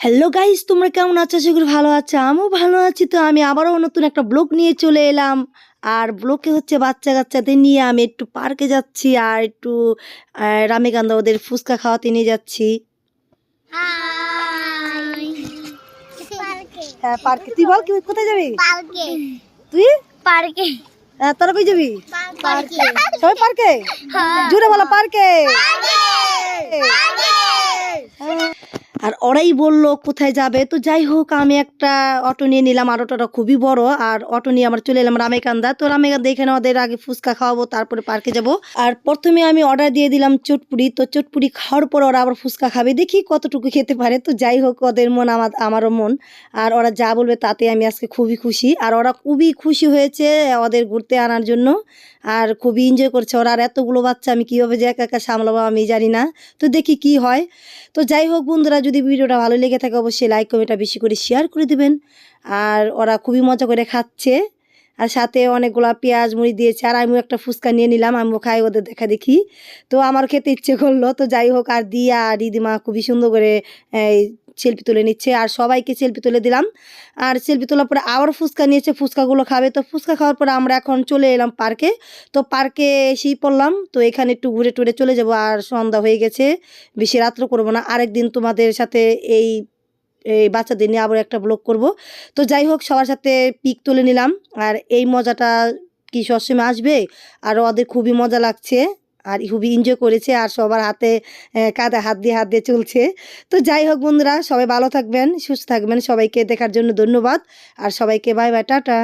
Hello guys তোমরা কেমন আছো? সেগুলো ভালো আছো। আমিও ভালো আছি তো। আমি আবারও নতুন একটা ব্লগ নিয়ে চলে এলাম। আর ব্লকে হচ্ছে বাচ্চা কাচ্চাদের নিয়ে আমি একটু পার্কে যাচ্ছি আর একটু রামেকান্দা ওদের ফুচকা খাওয়াতে নিয়ে যাচ্ছি। হ্যাঁ পার্কে তুই বল কি কোথায় যাবি? তুই? পার্কে হ্যাঁ তোরা কই যাবি? সবাই পার্কে জুড়ে বলো পার্কে আর ওরাই বলল, কোথায় যাবে? তো যাই হোক, আমি একটা অটো নিয়ে নিলাম, আর অটোটা খুবই বড়, আর অটো নিয়ে আমরা চলে এলাম রামেকান্দা। তো রামেকান্দা এখানে ওদের আগে ফুচকা খাওয়াবো, তারপরে পার্কে যাব। আর প্রথমে আমি অর্ডার দিয়ে দিলাম চটপুরি। তো চটপুরি খাওয়ার পর ওরা আবার ফুচকা খাবে, দেখি কতটুকু খেতে পারে। তো যাই হোক, ওদের মন আমার, আমারও মন। আর ওরা যা বলবে তাতে আমি আজকে খুবই খুশি। আর ওরা খুবই খুশি হয়েছে ওদের ঘুরতে আনার জন্য। আর খুবই এনজয় করছে ওরা। আর এতগুলো বাচ্চা আমি কীভাবে যে একা একা সামলাবো আমি জানি না। তো দেখি কি হয়। তো যাই হোক, বন্ধুরা যদি ভিডিওটা ভালো লেগে থাকে, অবশ্যই লাইক কমেন্টটা বেশি করে শেয়ার করে দেবেন। আর ওরা খুবই মজা করে খাচ্ছে। আর সাথে অনেকগুলা পেঁয়াজ মুড়ি দিয়েছে, আর আমিও একটা ফুচকা নিয়ে নিলাম, আমিও খাই, ওদের দেখা দেখি। তো আমার খেতে ইচ্ছে করল, তো যাই হোক, আর দিয়া আর দিদিমা খুবই সুন্দর করে সেলফি তুলে নিচ্ছে, আর সবাইকে সেলফি তুলে দিলাম। আর সেলফি তোলার পরে আবার ফুচকা নিয়েছে, ফুচকাগুলো খাবে। তো ফুচকা খাওয়ার পরে আমরা এখন চলে এলাম পার্কে। তো পার্কে এসেই পড়লাম, তো এখানে একটু ঘুরে টুরে চলে যাব, আর সন্ধ্যা হয়ে গেছে, বেশি রাত্র করব না। আরেকদিন তোমাদের সাথে এই এই বাচ্চাদের নিয়ে আবার একটা ব্লগ করব। তো যাই হোক, সবার সাথে পিক তুলে নিলাম। আর এই মজাটা কি সবসময় আসবে? আর ওদের খুবই মজা লাগছে। আর খুবই এনজয় করেছে। আর সবার হাতে কাঁধে হাত দিয়ে হাত দিয়ে চলছে। তো যাই হোক বন্ধুরা, সবাই ভালো থাকবেন, সুস্থ থাকবেন। সবাইকে দেখার জন্য ধন্যবাদ। আর সবাইকে বাই বাই টাটা।